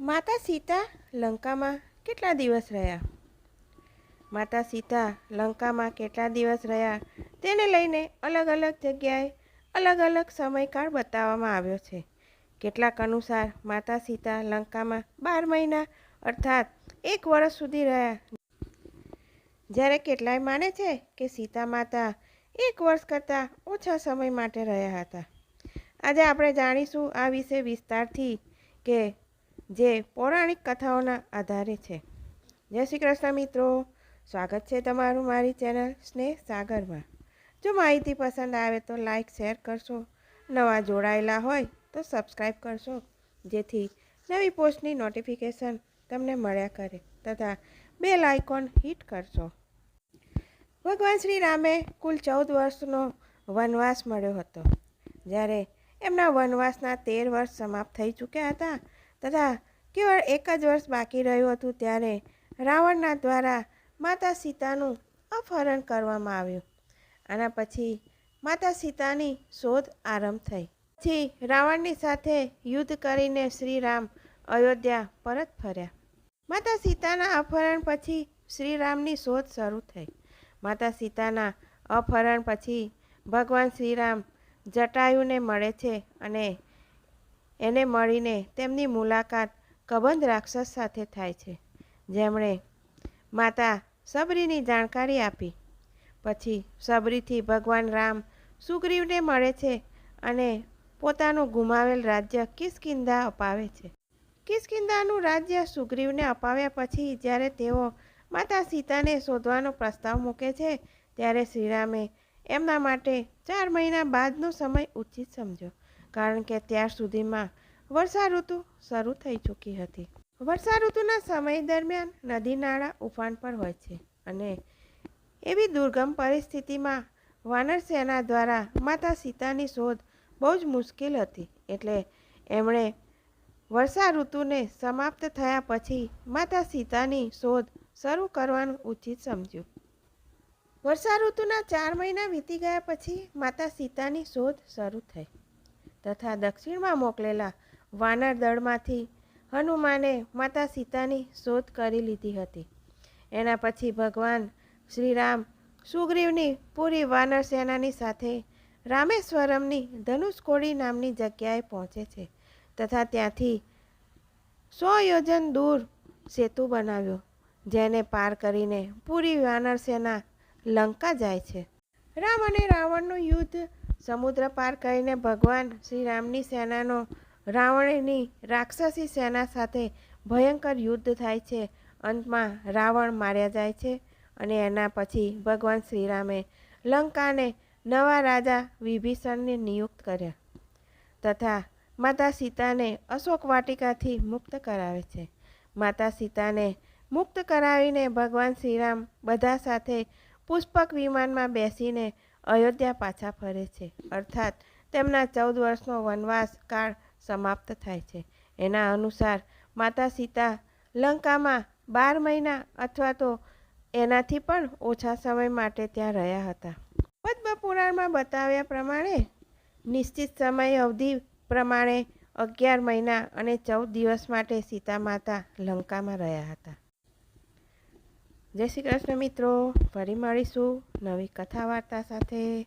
માતા સીતા લંકામાં કેટલા દિવસ રહ્યા? માતા સીતા લંકામાં કેટલા દિવસ રહ્યા? તેને લઈને અલગ અલગ જગ્યાએ અલગ અલગ સમયકાળ બતાવવામાં આવ્યો છે. કેટલાક અનુસાર માતા સીતા લંકામાં બાર મહિના અર્થાત એક વર્ષ સુધી રહ્યા. જ્યારે કેટલાય માને છે કે સીતા માતા એક વર્ષ કરતાં ઓછા સમય માટે રહ્યા હતા. આજે આપણે જાણીશું આ વિશે વિસ્તારથી કે જે પૌરાણિક કથાઓના આધારે છે. જય શ્રી કૃષ્ણ મિત્રો, સ્વાગત છે તમારું મારી ચેનલ સ્નેહ સાગરમાં. જો માહિતી પસંદ આવે તો લાઇક શેર કરશો. નવા જોડાયેલા હોય તો સબસ્ક્રાઈબ કરશો, જેથી નવી પોસ્ટની નોટિફિકેશન તમને મળ્યા કરે તથા બેલ આઇકોન હિટ કરશો. ભગવાન શ્રી રામે કુલ ચૌદ વર્ષનો વનવાસ મળ્યો હતો. જ્યારે એમના વનવાસના તેર વર્ષ સમાપ્ત થઈ ચૂક્યા હતા તથા કેવળ એક જ વર્ષ બાકી રહ્યું હતું ત્યારે રાવણના દ્વારા માતા સીતાનું અપહરણ કરવામાં આવ્યું. આના પછી માતા સીતાની શોધ આરંભ થઈ. પછી રાવણની સાથે યુદ્ધ કરીને શ્રીરામ અયોધ્યા પરત ફર્યા. માતા સીતાના અપહરણ પછી શ્રીરામની શોધ શરૂ થઈ. માતા સીતાના અપહરણ પછી ભગવાન શ્રીરામ જટાયુને મળે છે અને એને મળીને તેમની મુલાકાત કબંધ રાક્ષસ સાથે થાય છે. જેમણે માતા સબરીની જાણકારી આપી. પછી સબરીથી ભગવાન રામ સુગ્રીવને મળે છે અને પોતાનું ગુમાવેલ રાજ્ય કિસ્કિંદા અપાવે છે. કિસ્કિંદાનું રાજ્ય સુગ્રીવને અપાવ્યા પછી જ્યારે તેઓ માતા સીતાને શોધવાનો પ્રસ્તાવ મૂકે છે, ત્યારે શ્રીરામે એમના માટે ચાર મહિના બાદનો સમય ઉચિત સમજ્યો. કારણ કે ત્યાર સુધીમાં વર્ષા ઋતુ શરૂ થઈ ચૂકી હતી. વર્ષા ઋતુના સમય દરમિયાન નદી નાળા ઉફાન પર હોય છે અને એવી દુર્ગમ પરિસ્થિતિમાં વાનર સેના દ્વારા માતા સીતાની શોધ બહુ જ મુશ્કેલ હતી. એટલે એમણે વર્ષા ઋતુને સમાપ્ત થયા પછી માતા સીતાની શોધ શરૂ કરવાનું ઉચિત સમજ્યું. વર્ષા ઋતુના ચાર મહિના વીતી ગયા પછી માતા સીતાની શોધ શરૂ થઈ. તથા દક્ષિણમાં મોકલેલા વાનર દળમાંથી હનુમાને માતા સીતાની શોધ કરી લીધી હતી. એના પછી ભગવાન શ્રીરામ સુગ્રીવની પૂરી વાનર સેનાની સાથે રામેશ્વરમની ધનુષકોડી નામની જગ્યાએ પહોંચે છે તથા ત્યાંથી સો યોજન દૂર સેતુ બનાવ્યો, જેને પાર કરીને પૂરી વાનર સેના લંકા જાય છે. રામ અને રાવણનું યુદ્ધ સમુદ્ર પાર કરીને ભગવાન શ્રી રામની સેનાનો, રાવણની રાક્ષસી સેના સાથે ભયંકર યુદ્ધ થાય છે. અંતમાં રાવણ માર્યા જાય છે અને એના પછી ભગવાન શ્રીરામે લંકાને નવા રાજા વિભીષણને નિયુક્ત કર્યા તથા માતા સીતાને અશોક વાટિકાથી મુક્ત કરાવે છે. માતા સીતાને મુક્ત કરાવીને ભગવાન શ્રીરામ બધા સાથે પુષ્પક વિમાનમાં બેસીને અયોધ્યા પાછા ફરે છે. અર્થાત, તેમના ચૌદ વર્ષનો વનવાસ કાળ સમાપ્ત થાય છે. એના અનુસાર, માતા સીતા લંકામાં બાર મહિના અથવા તો એનાથી પણ ઓછા સમય માટે ત્યાં રહ્યા હતા. પદ્મ પુરાણમાં બતાવ્યા પ્રમાણે, નિશ્ચિત સમય અવધિ પ્રમાણે અગિયાર મહિના અને ચૌદ દિવસ માટે સીતા માતા લંકામાં રહ્યા હતા. જય શ્રી કૃષ્ણ મિત્રો ફરી મળીશું નવી કથા વાર્તા સાથે.